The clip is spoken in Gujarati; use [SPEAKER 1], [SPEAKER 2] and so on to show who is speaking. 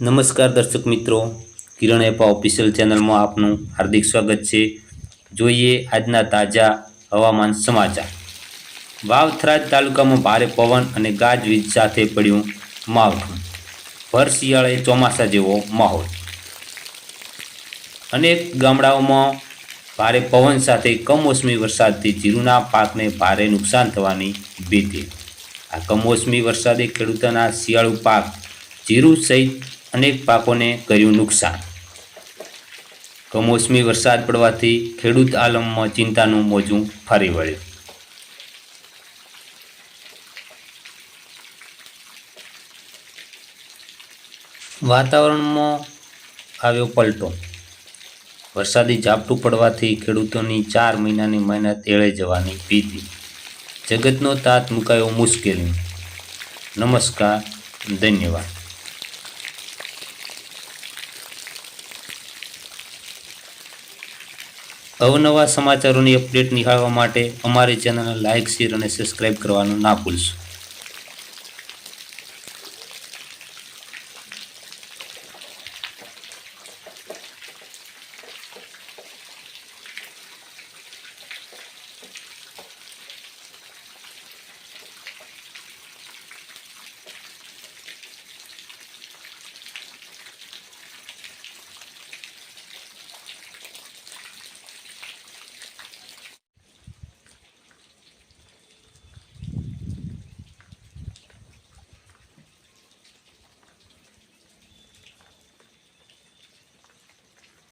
[SPEAKER 1] નમસ્કાર દર્શક મિત્રો, કિરણ એપા ઓફિશિયલ ચેનલમાં આપનું હાર્દિક સ્વાગત છે. જોઈએ આજના તાજા હવામાન સમાચાર. વાવથરાજ તાલુકામાં ભારે પવન અને ગાજવીજ સાથે પડ્યું માવઠું. ભર શિયાળે ચોમાસા જેવો માહોલ. અનેક ગામડાઓમાં ભારે પવન સાથે કમોસમી વરસાદથી જીરુના પાકને ભારે નુકસાન થવાની ભીતિ. આ કમોસમી વરસાદે ખેડૂતોના શિયાળુ પાક જીરું સહિત અનેક પાકોને કર્યું નુકસાન. કમોસમી વરસાદ પડવાથી ખેડૂત આલમમાં ચિંતાનું મોજું ફરી વળ્યું. વાતાવરણમાં આવ્યો પલટો. વરસાદી ઝાપટું પડવાથી ખેડૂતોની ચાર મહિનાની મહેનત એળે જવાની ભીતિ. જગતનો તાત મુકાયો મુશ્કેલી. નમસ્કાર, ધન્યવાદ. અવનવા સમાચારોની અપડેટ નિહાળવા માટે અમારી ચેનલને લાઇક શેર અને સબસ્ક્રાઇબ કરવાનું ના ભૂલશો.